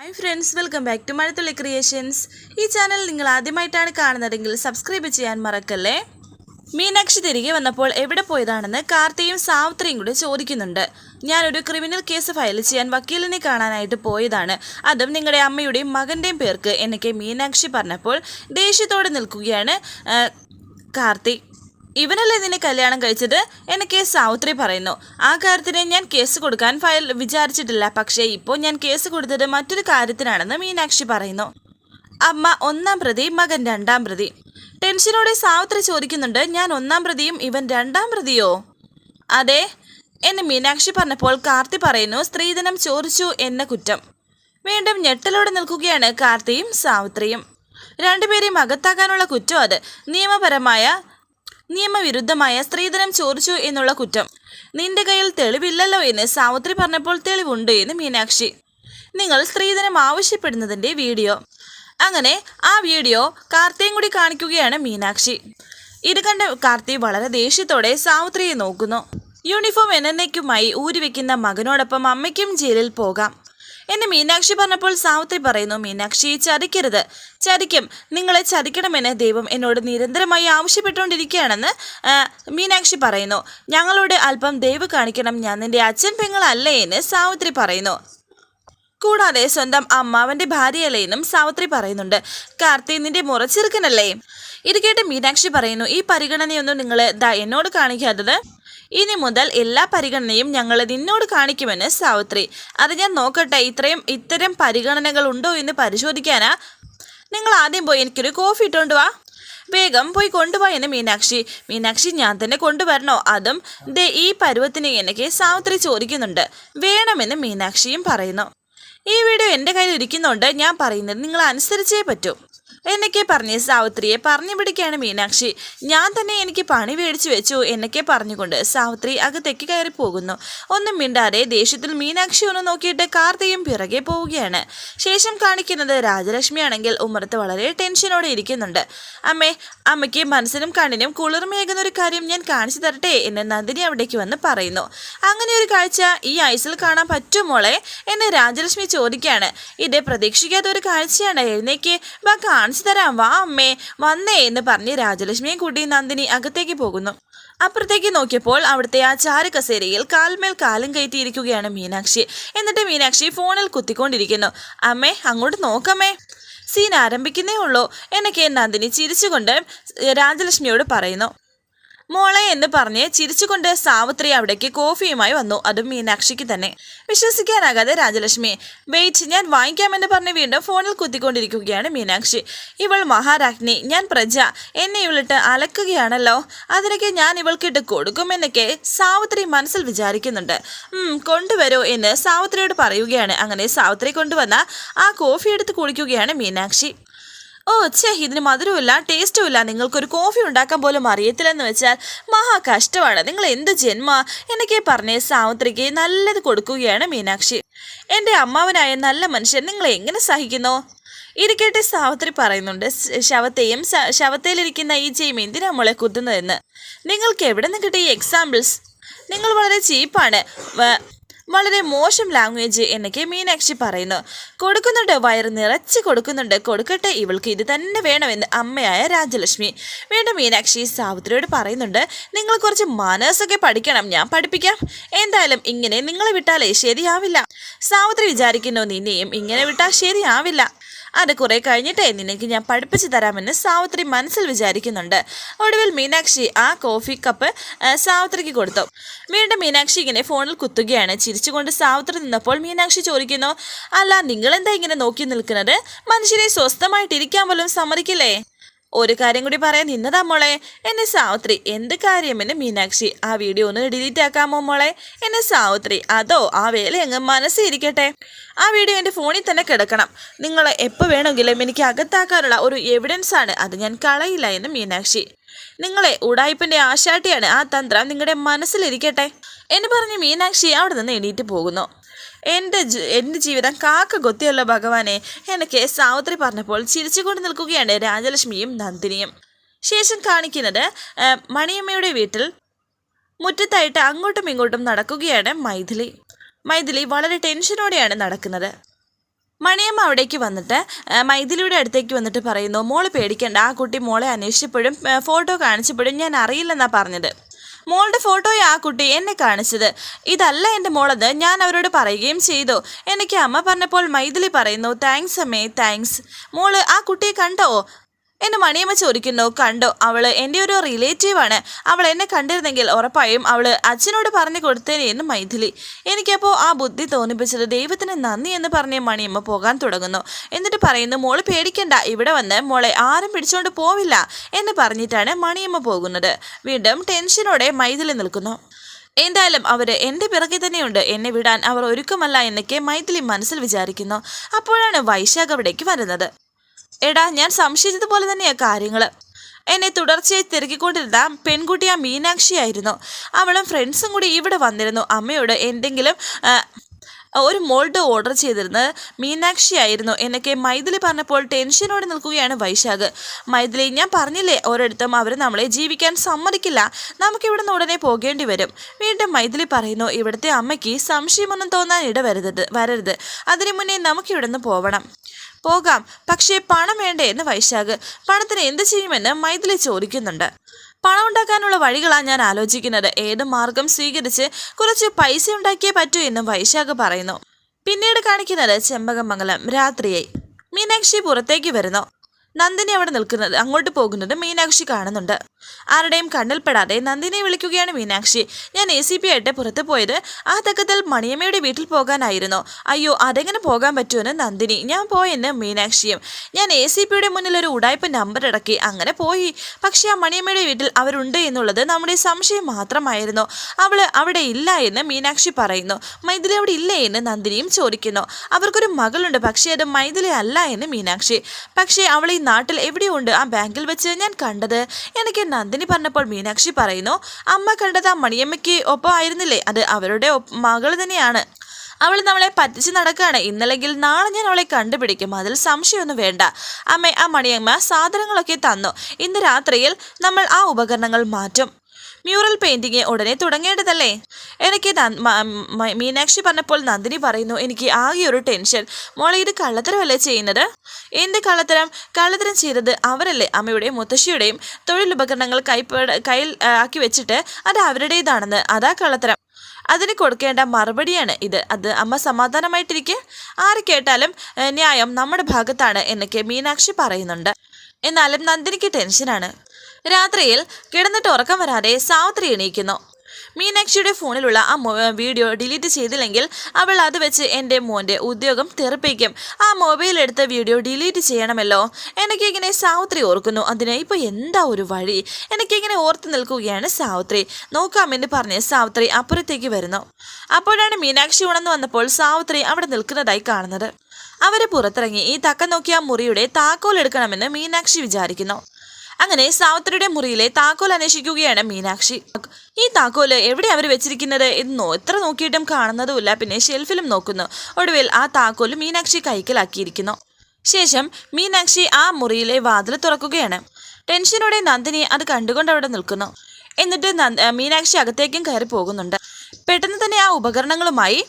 Hi friends welcome back to Mazhathulli creations ഈ channel നിങ്ങൾ ആദ്യമായിട്ടാണ് കാണുന്നതെങ്കിൽ സബ്സ്ക്രൈബ് ചെയ്യാൻ മറക്കല്ലേ? മീനാക്ഷി തിരികെ വന്നപ്പോൾ എവിടെ പോയതാണെന്ന് കാർത്തിയും സാവിത്രിയും കൂടെ ചോദിക്കുന്നുണ്ട്. ഞാനൊരു ക്രിമിനൽ കേസ് ഫയൽ ചെയ്യാൻ വക്കീലിനെ കാണാനായിട്ട് പോയതാണ്. അതും നിങ്ങളുടെ അമ്മയുടെയും മകന്റെയും പേർക്ക് എന്നൊക്കെ മീനാക്ഷി പറഞ്ഞപ്പോൾ ദേഷ്യത്തോടെ നിൽക്കുകയാണ് കാർത്തി. ഇവനല്ലേ നിന്നെ കല്യാണം കഴിച്ചത് എനിക്ക് സാവിത്രി പറയുന്നു. ആ കാര്യത്തിന് ഞാൻ കേസ് കൊടുക്കാൻ ഫയൽ വിചാരിച്ചിട്ടില്ല. പക്ഷേ ഇപ്പോൾ ഞാൻ കേസ് കൊടുത്തത് മറ്റൊരു കാര്യത്തിനാണെന്ന് മീനാക്ഷി പറയുന്നു. അമ്മ ഒന്നാം പ്രതി മകൻ രണ്ടാം പ്രതി. ടെൻഷനോടെ സാവിത്രി ചോദിക്കുന്നുണ്ട് ഞാൻ ഒന്നാം പ്രതിയും ഇവൻ രണ്ടാം പ്രതിയോ? അതെ എന്ന് മീനാക്ഷി പറഞ്ഞപ്പോൾ കാർത്തി പറയുന്നു സ്ത്രീധനം ചോദിച്ചു എന്ന കുറ്റം. വീണ്ടും ഞെട്ടലോടെ നിൽക്കുകയാണ് കാർത്തിയും സാവിത്രിയും. രണ്ടുപേരെയും അകത്താക്കാനുള്ള കുറ്റം അത്. നിയമപരമായ നിയമവിരുദ്ധമായ സ്ത്രീധനം ചോദിച്ചു എന്നുള്ള കുറ്റം. നിന്റെ കയ്യിൽ തെളിവില്ലല്ലോ എന്ന് സാവിത്രി പറഞ്ഞപ്പോൾ തെളിവുണ്ട് എന്ന് മീനാക്ഷി. നിങ്ങൾ സ്ത്രീധനം ആവശ്യപ്പെടുന്നതിന്റെ വീഡിയോ. അങ്ങനെ ആ വീഡിയോ കാർത്തിയും കൂടി കാണിക്കുകയാണ് മീനാക്ഷി. ഇത് കണ്ട കാർത്തി വളരെ ദേഷ്യത്തോടെ സാവിത്രിയെ നോക്കുന്നു. യൂണിഫോം എന്നേക്കുമായി ഊരിവെക്കുന്ന മകനോടൊപ്പം അമ്മയ്ക്കും ജയിലിൽ പോകാം. എന്നെ മീനാക്ഷി പറഞ്ഞപ്പോൾ സാവിത്രി പറയുന്നു മീനാക്ഷി ചതിക്കരുത്. ചതിക്കും. നിങ്ങളെ ചതിക്കണമെന്ന് ദൈവം എന്നോട് നിരന്തരമായി ആവശ്യപ്പെട്ടുകൊണ്ടിരിക്കുകയാണെന്ന് മീനാക്ഷി പറയുന്നു. ഞങ്ങളോട് അല്പം ദൈവ് കാണിക്കണം. ഞാൻ നിന്റെ അച്ഛൻ പെങ്ങളല്ലേ എന്ന് സാവിത്രി പറയുന്നു. കൂടാതെ സ്വന്തം അമ്മാവന്റെ ഭാര്യയല്ലേ എന്നും സാവിത്രി പറയുന്നുണ്ട്. കാർത്തി നിന്റെ മുറച്ചെറുക്കനല്ലേ? ഇത് കേട്ട് മീനാക്ഷി പറയുന്നു ഈ പരിഗണനയൊന്നും നിങ്ങൾ എന്നോട് കാണിക്കാത്തത് ഇനി മുതൽ എല്ലാ പരിഗണനയും ഞങ്ങൾ നിന്നോട് കാണിക്കുമെന്ന് സാവിത്രി. അത് ഞാൻ നോക്കട്ടെ ഇത്രയും ഇത്തരം പരിഗണനകൾ ഉണ്ടോ എന്ന് പരിശോധിക്കാനാ? നിങ്ങൾ ആദ്യം പോയി എനിക്കൊരു കോഫി ഇട്ടുകൊണ്ട് വാ. വേഗം പോയി കൊണ്ടുപോവാ എന്ന് മീനാക്ഷി. മീനാക്ഷി ഞാൻ തന്നെ കൊണ്ടുവരണോ? അതും ദേ ഈ പരുവത്തിന് എനിക്ക് സാവിത്രി ചോദിക്കുന്നുണ്ട്. വേണമെന്ന് മീനാക്ഷിയും പറയുന്നു. ഈ വീഡിയോ എന്റെ കയ്യിൽ ഇരിക്കുന്നുണ്ട് ഞാൻ പറയുന്നത് നിങ്ങൾ അനുസരിച്ചേ പറ്റൂ. എന്നൊക്കെ പറഞ്ഞ് സാവിത്രിയെ പറഞ്ഞു പിടിക്കുകയാണ് മീനാക്ഷി. ഞാൻ തന്നെ എനിക്ക് പണി മേടിച്ചു വെച്ചു എന്നൊക്കെ പറഞ്ഞുകൊണ്ട് സാവിത്രി അകത്തേക്ക് കയറി പോകുന്നു. ഒന്നും മിണ്ടാതെ ദേഷ്യത്തിൽ മീനാക്ഷി ഒന്ന് നോക്കിയിട്ട് കാർത്തിയും പിറകെ പോവുകയാണ്. ശേഷം കാണിക്കുന്നത് രാജലക്ഷ്മിയാണെങ്കിൽ ഉമ്മറത്ത് വളരെ ടെൻഷനോടെ ഇരിക്കുന്നുണ്ട്. അമ്മേ അമ്മയ്ക്ക് മനസ്സിനും കണ്ണിനും കുളിർമയേകുന്ന ഒരു കാര്യം ഞാൻ കാണിച്ചു തരട്ടെ എന്ന് നന്ദിനി അവിടേക്ക് വന്ന് പറയുന്നു. അങ്ങനെ ഒരു കാഴ്ച ഈ ഐസിൽ കാണാൻ പറ്റുമോളെ എന്ന് രാജലക്ഷ്മി ചോദിക്കുകയാണ്. ഇത് പ്രതീക്ഷിക്കാത്ത ഒരു കാഴ്ചയാണ് എഴുന്നേക്ക്. വാ കാണിച്ചു തരാം. വാ അമ്മേ. വന്നേ എന്ന് പറഞ്ഞ് രാജലക്ഷ്മിയെ കൂട്ടി നന്ദിനി അകത്തേക്ക് പോകുന്നു. അപ്പുറത്തേക്ക് നോക്കിയപ്പോൾ അവിടുത്തെ ആ ചാരുകസേരയിൽ കാൽമേൽ കാലും കയറ്റിയിരിക്കുകയാണ് മീനാക്ഷി. എന്നിട്ട് മീനാക്ഷി ഫോണിൽ കുത്തിക്കൊണ്ടിരിക്കുന്നു. അമ്മേ അങ്ങോട്ട് നോക്കമ്മേ. സീൻ ആരംഭിക്കുന്നേ ഉള്ളൂ. എന്നൊക്കെ നന്ദിനി ചിരിച്ചുകൊണ്ട് രാജലക്ഷ്മിയോട് പറയുന്നു. മോളെ എന്ന് പറഞ്ഞ് ചിരിച്ചുകൊണ്ട് സാവിത്രി അവിടേക്ക് കോഫിയുമായി വന്നു. അതും മീനാക്ഷിക്ക് തന്നെ. വിശ്വസിക്കാനാകാതെ രാജലക്ഷ്മി വെയിറ്റ് ഞാൻ വാങ്ങിക്കാമെന്ന് പറഞ്ഞ് വീണ്ടും ഫോണിൽ കുത്തിക്കൊണ്ടിരിക്കുകയാണ് മീനാക്ഷി. ഇവൾ മഹാരാജ്ഞി ഞാൻ പ്രജ. എന്നെ ഇവളിട്ട് അലക്കുകയാണല്ലോ. അതിനൊക്കെ ഞാൻ ഇവൾക്കിട്ട് കൊടുക്കുമെന്നൊക്കെ സാവിത്രി മനസ്സിൽ വിചാരിക്കുന്നുണ്ട്. കൊണ്ടുവരൂ എന്ന് സാവിത്രിയോട് പറയുകയാണ്. അങ്ങനെ സാവിത്രി കൊണ്ടുവന്ന ആ കോഫി എടുത്ത് കുടിക്കുകയാണ് മീനാക്ഷി. ഓ ഛേ ഇതിന് മധുരമില്ല ടേസ്റ്റുമില്ല. നിങ്ങൾക്കൊരു കോഫി ഉണ്ടാക്കാൻ പോലും അറിയത്തില്ലെന്ന് വെച്ചാൽ മഹാ കഷ്ടമാണ്. നിങ്ങൾ എന്ത് ജന്മ? എന്നൊക്കെ പറഞ്ഞ് സാവിത്രിക്ക് നല്ലത് കൊടുക്കുകയാണ് മീനാക്ഷി. എന്റെ അമ്മാവനായ നല്ല മനുഷ്യൻ നിങ്ങൾ എങ്ങനെ സഹിക്കുന്നു? ഇരിക്കട്ടെ സാവിത്രി പറയുന്നുണ്ട് ശവത്തെയും ശവത്തേലിരിക്കുന്ന ഈ ചെയ്യും എന്തിനാ മോളെ കുത്തുന്നതെന്ന്? നിങ്ങൾക്ക് എവിടെ നിന്ന് കിട്ടിയ എക്സാമ്പിൾസ് നിങ്ങൾ വളരെ ചീപ്പാണ്. വളരെ മോശം ലാംഗ്വേജ് എന്നൊക്കെ മീനാക്ഷി പറയുന്നു. കൊടുക്കുന്നുണ്ട് വയറ് നിറച്ച് കൊടുക്കുന്നുണ്ട്. കൊടുക്കട്ടെ ഇവൾക്ക് ഇത് തന്നെ വേണമെന്ന് അമ്മയായ രാജലക്ഷ്മി. വീണ്ടും മീനാക്ഷി സാവിത്രിയോട് പറയുന്നുണ്ട് നിങ്ങൾ കുറച്ച് മാനേഴ്സൊക്കെ പഠിക്കണം ഞാൻ പഠിപ്പിക്കാം. എന്തായാലും ഇങ്ങനെ നിങ്ങളെ വിട്ടാലേ ശരിയാവില്ല. സാവിത്രി വിചാരിക്കുന്നു നിന്നെയും ഇങ്ങനെ വിട്ടാൽ ശരിയാവില്ല. അത് കുറെ കഴിഞ്ഞിട്ടേ നിനക്ക് ഞാൻ പഠിപ്പിച്ചു തരാമെന്ന് സാവിത്രി മനസ്സിൽ വിചാരിക്കുന്നുണ്ട്. ഒടുവിൽ മീനാക്ഷി ആ കോഫി കപ്പ് സാവിത്രിക്ക് കൊടുത്തു. വീണ്ടും മീനാക്ഷി ഇങ്ങനെ ഫോണിൽ കുത്തുകയാണ്. ചിരിച്ചുകൊണ്ട് സാവിത്രി നിന്നപ്പോൾ മീനാക്ഷി ചോദിക്കുന്നു അല്ല നിങ്ങളെന്താ ഇങ്ങനെ നോക്കി നിൽക്കുന്നത്? മനുഷ്യരെ സ്വസ്ഥമായിട്ടിരിക്കാൻ പോലും സമ്മതിക്കില്ലേ? ഒരു കാര്യം കൂടി പറയാൻ നിന്നതാ മോളെ. എന്നെ സാവിത്രി എന്ത് കാര്യമെന്ന് മീനാക്ഷി ആ വീഡിയോ ഒന്ന് ഡിലീറ്റ് ആക്കാമോ മോളെ? എന്നെ സാവിത്രി അതോ ആ വേല അങ്ങ് മനസ്സിരിക്കട്ടെ ആ വീഡിയോ എന്റെ ഫോണിൽ തന്നെ കിടക്കണം. നിങ്ങൾ എപ്പോൾ വേണമെങ്കിലും എനിക്ക് അകത്താക്കാനുള്ള ഒരു എവിഡൻസ് ആണ്. അത് ഞാൻ കളയില്ല എന്ന് മീനാക്ഷി. നിങ്ങളെ ഉടായ്പിന്റെ ആശാട്ടിയാണ് ആ തന്ത്രം നിങ്ങളുടെ മനസ്സിലിരിക്കട്ടെ? എന്ന് പറഞ്ഞ് മീനാക്ഷി അവിടെ നിന്ന് എണീറ്റ് പോകുന്നു. എന്റെ എന്റെ ജീവിതം കാക്ക കൊത്തിയല്ലോ ഭഗവാനെ എനിക്ക് സാവിത്രി പറഞ്ഞപ്പോൾ ചിരിച്ചുകൊണ്ട് നിൽക്കുകയാണ് രാജലക്ഷ്മിയും നന്ദിനിയും. ശേഷം കാണിക്കുന്നത് മണിയമ്മയുടെ വീട്ടിൽ മുറ്റത്തായിട്ട് അങ്ങോട്ടും ഇങ്ങോട്ടും നടക്കുകയാണ് മൈഥിലി. മൈഥിലി വളരെ ടെൻഷനോടെയാണ് നടക്കുന്നത്. മണിയമ്മ അവിടേക്ക് വന്നിട്ട് മൈഥിലിയുടെ അടുത്തേക്ക് വന്നിട്ട് പറയുന്നു മോൾ പേടിക്കണ്ട ആ കുട്ടി മോളെ അന്വേഷിച്ചപ്പോഴും ഫോട്ടോ കാണിച്ചപ്പോഴും ഞാൻ അറിയില്ലെന്നാണ് പറഞ്ഞത്. മോളുടെ ഫോട്ടോയെ ആ കുട്ടി എന്നെ കാണിച്ചത്. ഇതല്ല എന്റെ മോളെന്ന് ഞാൻ അവരോട് പറയുകയും ചെയ്തു. എനിക്ക് അമ്മ പറഞ്ഞപ്പോൾ മൈഥിലി പറയുന്നു താങ്ക്സ് അമ്മേ താങ്ക്സ് മോൾ ആ കുട്ടിയെ കണ്ടോ? എന്നെ മണിയമ്മ ചോദിക്കുന്നു കണ്ടോ. അവൾ എന്റെ ഒരു റിലേറ്റീവാണ് അവൾ എന്നെ കണ്ടിരുന്നെങ്കിൽ ഉറപ്പായും അവൾ അച്ഛനോട് പറഞ്ഞു കൊടുത്തേനെ എന്ന് മൈഥിലി. എനിക്കപ്പോൾ ആ ബുദ്ധി തോന്നിപ്പിച്ചത് ദൈവത്തിന് നന്ദി എന്ന് പറഞ്ഞ് മണിയമ്മ പോകാൻ തുടങ്ങുന്നു. എന്നിട്ട് പറയുന്നു മോൾ പേടിക്കണ്ട. ഇവിടെ വന്ന് മോളെ ആരും പിടിച്ചോണ്ട് പോവില്ല എന്ന് പറഞ്ഞിട്ടാണ് മണിയമ്മ പോകുന്നത്. വീണ്ടും ടെൻഷനോടെ മൈഥിലി നിൽക്കുന്നു. എന്തായാലും അവർ എന്റെ പിറകെ തന്നെയുണ്ട്. എന്നെ വിടാൻ അവർ ഒരുക്കമല്ല എന്നൊക്കെ മൈഥിലി മനസ്സിൽ വിചാരിക്കുന്നു. അപ്പോഴാണ് വൈശാഖ് അവിടേക്ക് വരുന്നത്. എടാ ഞാൻ സംശയിച്ചതുപോലെ തന്നെയാ കാര്യങ്ങൾ എന്നെ തുടർച്ചയായി തിരക്കിക്കൊണ്ടിരുന്ന പെൺകുട്ടി ആ മീനാക്ഷിയായിരുന്നു. അവളും ഫ്രണ്ട്സും കൂടി ഇവിടെ വന്നിരുന്നു. അമ്മയോട് എന്തെങ്കിലും ഒരു മോൾഡ് ഓർഡർ ചെയ്തിരുന്നത് മീനാക്ഷി ആയിരുന്നു എന്നൊക്കെ മൈഥിലി പറഞ്ഞപ്പോൾ ടെൻഷനോടെ നിൽക്കുകയാണ് വൈശാഖ്. മൈഥിലി ഞാൻ പറഞ്ഞില്ലേ ഒരിടത്തും അവർ നമ്മളെ ജീവിക്കാൻ സമ്മതിക്കില്ല. നമുക്ക് നിന്ന് ഉടനെ പോകേണ്ടി വരും. വീണ്ടും മൈഥിലി പറയുന്നു ഇവിടുത്തെ അമ്മയ്ക്ക് സംശയമൊന്നും തോന്നാൻ ഇടവരുത് വരരുത്. അതിനു മുന്നേ നമുക്ക് നിന്ന് പോവണം. പോകാം. പക്ഷേ പണം വേണ്ടേ എന്ന് വൈശാഖ്. പണത്തിന് എന്ത് ചെയ്യുമെന്ന് മൈഥിലി ചോദിക്കുന്നുണ്ട്. പണം ഉണ്ടാക്കാനുള്ള വഴികളാണ് ഞാൻ ആലോചിക്കുന്നത്. ഏത് മാർഗം സ്വീകരിച്ച് കുറച്ച് പൈസ ഉണ്ടാക്കിയേ പറ്റൂ എന്നും വൈശാഖ് പറയുന്നു. പിന്നീട് കാണിക്കുന്നത് ചെമ്പകമംഗലം രാത്രിയായി. മീനാക്ഷി പുറത്തേക്ക് വരുന്നു. നന്ദിനി അവിടെ നിൽക്കുന്നത് അങ്ങോട്ട് പോകുന്നത് മീനാക്ഷി കാണുന്നുണ്ട്. ആരുടെയും കണ്ണിൽപ്പെടാതെ നന്ദിനെ വിളിക്കുകയാണ് മീനാക്ഷി. ഞാൻ എ സി പി ആയിട്ട് പുറത്തു പോയത് ആ തക്കത്തിൽ മണിയമ്മയുടെ വീട്ടിൽ പോകാനായിരുന്നു. അയ്യോ അതെങ്ങനെ പോകാൻ പറ്റുമെന്ന് നന്ദിനി. ഞാൻ പോയെന്ന് മീനാക്ഷിയും. ഞാൻ എ സി പിയുടെ മുന്നിൽ ഒരു ഉടായ്പ നമ്പർ ഇടക്കി അങ്ങനെ പോയി. പക്ഷേ ആ മണിയമ്മയുടെ വീട്ടിൽ അവരുണ്ട് എന്നുള്ളത് നമ്മുടെ സംശയം മാത്രമായിരുന്നു. അവൾ അവിടെ ഇല്ല എന്ന് മീനാക്ഷി പറയുന്നു. മൈഥിലി അവിടെ ഇല്ലേ എന്ന് നന്ദിനിയും ചോദിക്കുന്നു. അവർക്കൊരു മകളുണ്ട് പക്ഷേ അത് മൈഥിലി അല്ല എന്ന് മീനാക്ഷി. പക്ഷേ അവൾ ഈ നാട്ടിൽ എവിടെയുണ്ട്? ആ ബാങ്കിൽ വെച്ച് ഞാൻ കണ്ടത് എനിക്ക് നന്ദിനി പറഞ്ഞപ്പോൾ മീനാക്ഷി പറയുന്നു അമ്മ കണ്ടത് ആ മണിയമ്മയ്ക്ക് ഒപ്പം ആയിരുന്നില്ലേ? അത് അവരുടെ മകൾ തന്നെയാണ്. അവൾ നമ്മളെ പറ്റിച്ച് നടക്കുകയാണ് ഇന്നല്ലെങ്കിൽ നാളെ ഞാൻ അവളെ കണ്ടുപിടിക്കും. അതിൽ സംശയമൊന്നും വേണ്ട. അമ്മ ആ മണിയമ്മ സാധനങ്ങളൊക്കെ തന്നു. ഇന്ന് രാത്രിയിൽ നമ്മൾ ആ ഉപകരണങ്ങൾ മാറ്റും. മ്യൂറൽ പെയിന്റിങ് ഉടനെ തുടങ്ങേണ്ടതല്ലേ? എനിക്ക് മീനാക്ഷി പറഞ്ഞപ്പോൾ നന്ദിനി പറയുന്നു എനിക്ക് ആകെ ഒരു ടെൻഷൻ. മോളെ ഇത് കള്ളത്തരമല്ലേ ചെയ്യുന്നത്? എന്ത് കള്ളത്തരം? കള്ളത്തരം ചെയ്തത് അവരല്ലേ അമ്മയുടെയും മുത്തശ്ശിയുടെയും തൊഴിലുപകരണങ്ങൾ കൈപ്പ കയ്യിൽ ആക്കി വെച്ചിട്ട് അത് അവരുടേതാണെന്ന്. അതാ കള്ളത്തരം. അതിന് കൊടുക്കേണ്ട മറുപടിയാണ് ഇത്. അത് അമ്മ സമാധാനമായിട്ടിരിക്കെ? ആര് കേട്ടാലും ന്യായം നമ്മുടെ ഭാഗത്താണ് എന്നൊക്കെ മീനാക്ഷി പറയുന്നുണ്ട്. എന്നാലും നന്ദിനിക്ക് ടെൻഷനാണ്. രാത്രിയിൽ കിടന്നിട്ട് ഉറക്കം വരാതെ സാവിത്രി എണീക്കുന്നു. മീനാക്ഷിയുടെ ഫോണിലുള്ള ആ വീഡിയോ ഡിലീറ്റ് ചെയ്തില്ലെങ്കിൽ അവൾ അത് വെച്ച് എന്റെ മോന്റെ ഉദ്യോഗം തെറിപ്പിക്കും. ആ മൊബൈൽ എടുത്ത വീഡിയോ ഡിലീറ്റ് ചെയ്യണമല്ലോ. എനിക്കിങ്ങനെ സാവിത്രി ഓർക്കുന്നു. അതിന് ഇപ്പോൾ എന്താ ഒരു വഴി? എനിക്കിങ്ങനെ ഓർത്ത് നിൽക്കുകയാണ് സാവിത്രി. നോക്കാമെന്ന് പറഞ്ഞ് സാവിത്രി അപ്പുറത്തേക്ക് വരുന്നു. അപ്പോഴാണ് മീനാക്ഷി ഉണർന്നു വന്നപ്പോൾ സാവിത്രി അവിടെ നിൽക്കുന്നതായി കാണുന്നത്. അവർ പുറത്തിറങ്ങി. ഈ തക്ക നോക്കിയ മുറിയുടെ താക്കോൽ എടുക്കണമെന്ന് മീനാക്ഷി വിചാരിക്കുന്നു. അങ്ങനെ സാവിത്രിയുടെ മുറിയിലെ താക്കോൽ അന്വേഷിക്കുകയാണ് മീനാക്ഷി. ഈ താക്കോൽ എവിടെ അവർ വെച്ചിരിക്കുന്നത് എന്നോ എത്ര നോക്കിയിട്ടും കാണുന്നതുമില്ല. പിന്നെ ഷെൽഫിലും നോക്കുന്നു. ഒടുവിൽ ആ താക്കോൽ മീനാക്ഷി കൈക്കലാക്കിയിരിക്കുന്നു. ശേഷം മീനാക്ഷി ആ മുറിയിലെ വാതിൽ തുറക്കുകയാണ്. ടെൻഷനോടെ നന്ദിനി അത് കണ്ടുകൊണ്ട് അവിടെ നിൽക്കുന്നു. എന്നിട്ട് മീനാക്ഷി അകത്തേക്കും കയറി പോകുന്നുണ്ട്. പെട്ടെന്ന് തന്നെ ആ ഉപകരണങ്ങളുമായി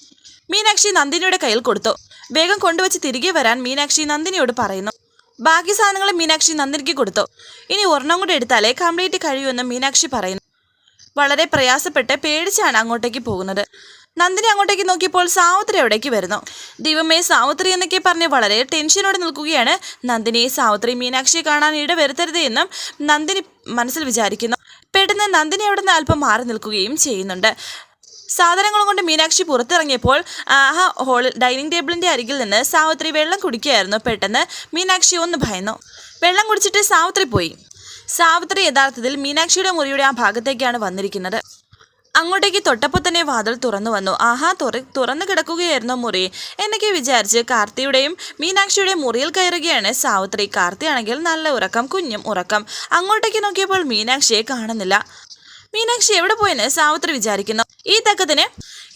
മീനാക്ഷി നന്ദിനിയുടെ കയ്യിൽ കൊടുത്തു. വേഗം കൊണ്ടുവച്ച് തിരികെ വരാൻ മീനാക്ഷി നന്ദിനിയോട് പറയുന്നു. ബാക്കി സാധനങ്ങൾ മീനാക്ഷി നന്ദിനിക്ക് കൊടുത്തു. ഇനി ഒരെണ്ണം കൂടി എടുത്താലേ കംപ്ലീറ്റ് കഴിയുമെന്ന് മീനാക്ഷി പറയുന്നു. വളരെ പ്രയാസപ്പെട്ട് പേടിച്ചാണ് അങ്ങോട്ടേക്ക് പോകുന്നത്. നന്ദിനി അങ്ങോട്ടേക്ക് നോക്കിയപ്പോൾ സാവിത്രി അവിടേക്ക് വരുന്നു. ദൈവമേ സാവിത്രി എന്നൊക്കെ പറഞ്ഞ് വളരെ ടെൻഷനോടെ നിൽക്കുകയാണ്. നന്ദിനി സാവിത്രി മീനാക്ഷിയെ കാണാൻ ഇട വരുത്തരുത് എന്നും നന്ദിനി മനസ്സിൽ വിചാരിക്കുന്നു. പെട്ടെന്ന് നന്ദിനി അവിടെ നിന്ന് അല്പം മാറി നിൽക്കുകയും ചെയ്യുന്നുണ്ട്. സാധനങ്ങളും കൊണ്ട് മീനാക്ഷി പുറത്തിറങ്ങിയപ്പോൾ ആഹ ഹോളിൽ ഡൈനിങ് ടേബിളിന്റെ അരികിൽ നിന്ന് സാവിത്രി വെള്ളം കുടിക്കുകയായിരുന്നു. പെട്ടെന്ന് മീനാക്ഷി ഒന്ന് ഭയന്നു. വെള്ളം കുടിച്ചിട്ട് സാവിത്രി പോയി. സാവിത്രി യഥാർത്ഥത്തിൽ മീനാക്ഷിയുടെ മുറിയുടെ ആ ഭാഗത്തേക്കാണ് വന്നിരിക്കുന്നത്. അങ്ങോട്ടേക്ക് തൊട്ടപ്പോൾ തന്നെ വാതിൽ തുറന്നു വന്നു. ആഹാ തുറ തുറന്നു കിടക്കുകയായിരുന്നു മുറി? എന്നൊക്കെ വിചാരിച്ച് കാർത്തിയുടെയും മീനാക്ഷിയുടെയും മുറിയിൽ കയറുകയാണ് സാവിത്രി. കാർത്തിയാണെങ്കിൽ നല്ല ഉറക്കം കുഞ്ഞും ഉറക്കം. അങ്ങോട്ടേക്ക് നോക്കിയപ്പോൾ മീനാക്ഷിയെ കാണുന്നില്ല. മീനാക്ഷി എവിടെ പോയെന്ന് സാവിത്രി വിചാരിക്കുന്നു. ഈ തക്കത്തിന്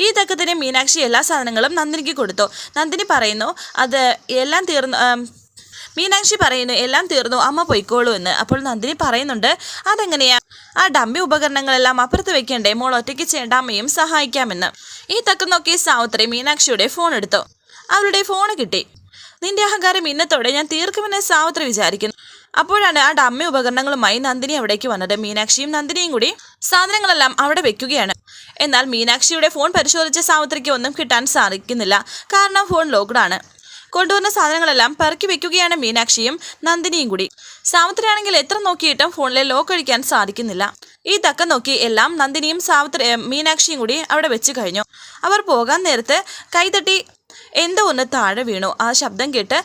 ഈ തക്കത്തിന് മീനാക്ഷി എല്ലാ സാധനങ്ങളും നന്ദിനിക്ക് കൊടുത്തു. നന്ദിനി പറയുന്നു അത് എല്ലാം തീർന്നു മീനാക്ഷി പറയുന്നു എല്ലാം തീർന്നു അമ്മ പൊയ്ക്കോളൂ എന്ന്. അപ്പോൾ നന്ദിനി പറയുന്നുണ്ട് അതെങ്ങനെയാ? ആ ഡമ്പി ഉപകരണങ്ങളെല്ലാം അപ്പുറത്ത് വെക്കണ്ടേ? മോൾ ഒറ്റയ്ക്ക് ചെയ്യേണ്ട അമ്മയും സഹായിക്കാമെന്ന്. ഈ തക്കം നോക്കി സാവിത്രി മീനാക്ഷിയുടെ ഫോൺ എടുത്തു. അവളുടെ ഫോൺ കിട്ടി. നിന്റെ അഹങ്കാരം ഇന്നത്തോടെ ഞാൻ തീർക്കുമെന്ന് സാവിത്രി വിചാരിക്കുന്നു. അപ്പോഴാണ് ആ ഡമ്മി ഉപകരണങ്ങളുമായി നന്ദിനി അവിടേക്ക് വന്നത്. മീനാക്ഷിയും നന്ദിനിയും കൂടി സാധനങ്ങളെല്ലാം അവിടെ വെക്കുകയാണ്. എന്നാൽ മീനാക്ഷിയുടെ ഫോൺ പരിശോധിച്ച സാവിത്രിക്ക് ഒന്നും കിട്ടാൻ സാധിക്കുന്നില്ല. കാരണം ഫോൺ ലോക്ക്ഡാണ് കൊണ്ടുവന്ന സാധനങ്ങളെല്ലാം പെറുക്കി വെക്കുകയാണ് മീനാക്ഷിയും നന്ദിനിയും കൂടി. സാവിത്രിയാണെങ്കിൽ എത്ര നോക്കിയിട്ടും ഫോണിലെ ലോക്ക് അഴിക്കാൻ സാധിക്കുന്നില്ല. ഈ തക്കം നോക്കി എല്ലാം നന്ദിനിയും സാവിത്രി മീനാക്ഷിയും കൂടി അവിടെ വെച്ച് കഴിഞ്ഞു. അവർ പോകാൻ നേരത്ത് കൈതട്ടി എന്തോ ഒന്ന് താഴെ വീണു. ആ ശബ്ദം കേട്ട്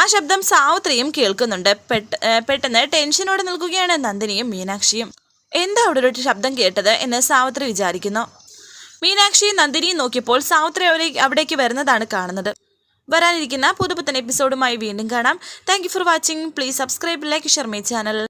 ആ ശബ്ദം സാവിത്രിയും കേൾക്കുന്നുണ്ട്. പെട്ട് പെട്ടെന്ന് ടെൻഷനോടെ നിൽക്കുകയാണ് നന്ദിനിയും മീനാക്ഷിയും. എന്താ അവിടെ ഒരു ശബ്ദം കേട്ടത് എന്ന് സാവിത്രി വിചാരിക്കുന്നു. മീനാക്ഷിയും നന്ദിനിയും നോക്കിയപ്പോൾ സാവിത്രി അവരെ അവിടേക്ക് വരുന്നതാണ് കാണുന്നത്. വരാനിരിക്കുന്ന പുതുപുത്തൻ എപ്പിസോഡുമായി വീണ്ടും കാണാം. Thank for watching please subscribe like Sharmi channel